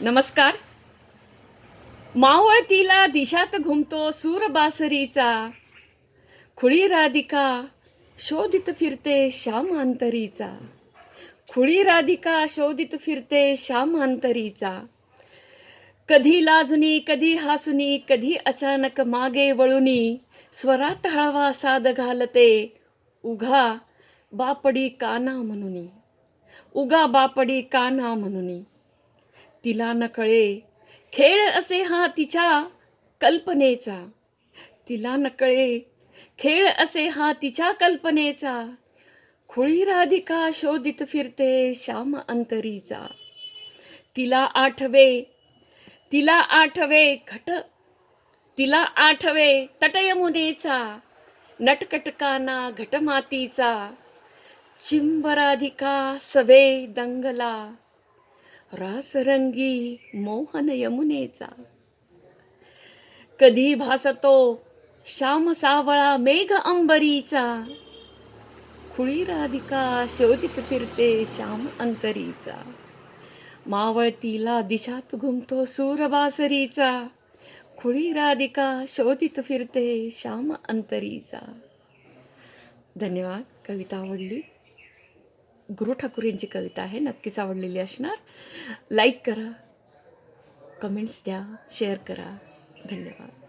नमस्कार. मावळतीला दिशात घुमतो सूर बासरीचा. खुळी राधिका शोधित फिरते श्याम अंतरीचा खुळी राधिका शोधित फिरते श्याम अंतरीचा कधी लाजुनी कधी हासुनी कधी अचानक मागे वळुनी स्वरात हळवा साद घालते उघा बापडी काना म्हणुनी. उगा बापडी काना म्हणुनी. तिला न कळे. खेळ असे हा तिच्या कल्पनेचा. तिला नकळे खेळ असे हा तिच्या कल्पनेचा. खुळी राधिका शोधित फिरते श्याम अंतरीचा. तिला आठवे. तिला आठवे घट. तिला आठवे तटयमुनेचा. नटकटकाना घटमातीचा. चिंबराधिका सवे दंगला. रासरंगी मोहन यमुनेचा. कधी भासतो श्याम सावळा मेघ अंबरीचा. खुळी राधिका शोधित फिरते श्याम अंतरीचा. मावळतीला दिशात घुमतो सूरबासरीचा खुळी राधिका शोधित फिरते श्याम अंतरीचा. धन्यवाद. कविता आवडली. गुरु ठाकूर यांची कविता आहे नक्कीच आवडलेली असणार. लाईक करा कमेंट्स द्या शेअर करा. धन्यवाद.